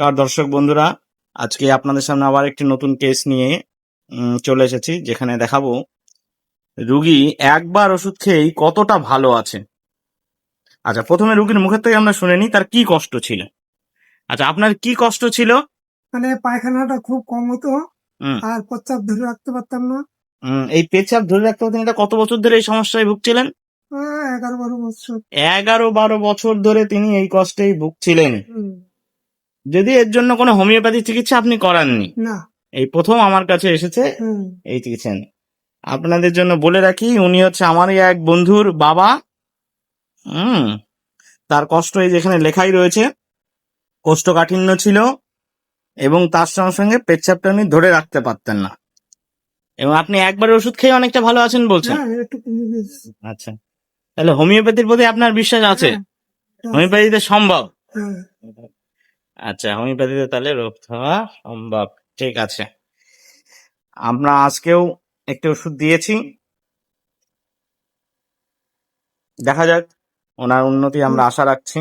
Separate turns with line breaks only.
নমস্কার দর্শক বন্ধুরা। আজকে আপনাদের সামনে আবার একটি নতুন কেস নিয়ে চলে এসেছি যেখানে দেখাবো রুগী একবার ওষুধ খেয়েই কতটা ভালো আছে। আচ্ছা প্রথমে রুগীর মুখের থেকে আমরা শুনে নিই তার কি কষ্ট ছিল। আচ্ছা আপনার কি কষ্ট ছিল?
মানে পায়খানাটা খুব কম হতো আর প্রস্তাব ধরে রাখতে পারতাম না।
এই পেচাপ ধরে রাখতে পারতেন এটা কত বছর ধরে এই সমস্যায় ভুগছিলেন?
এগারো বারো বছর।
এগারো বারো বছর ধরে তিনি এই কষ্টেই ভুগছিলেন। যদি এর জন্য কোনো হোমিওপ্যাথি চিকিৎসা আপনি করাননি
না।
এই প্রথম আমার কাছে এসেছে এই চিকিৎসা। আপনাদের জন্য বলে রাখি উনি হচ্ছে আমারই এক বন্ধুর বাবা। হুম। তার কষ্ট এই যেখানে লেখাই রয়েছে কোষ্ঠকাঠিন্য ছিল এবং তার সঙ্গে সঙ্গে পেচ্ছাপটা উনি ধরে রাখতে পারতেন না। এবং আপনি একবার ওষুধ খেয়ে অনেকটা ভালো আছেন বলছেন। আচ্ছা। তাহলে হোমিওপ্যাথির প্রতি আপনার বিশ্বাস আছে?
হ্যাঁ,
হোমিওপ্যাথিতে সম্ভব?
হ্যাঁ,
আচ্ছা হোমিওপ্যাথিতে তাহলে রোগ হওয়া সম্ভব। ঠিক আছে। আমরা আজকেও একটি ওষুধ দিয়েছি। দেখা যাক, ওনার উন্নতি আমরা আশা রাখছি।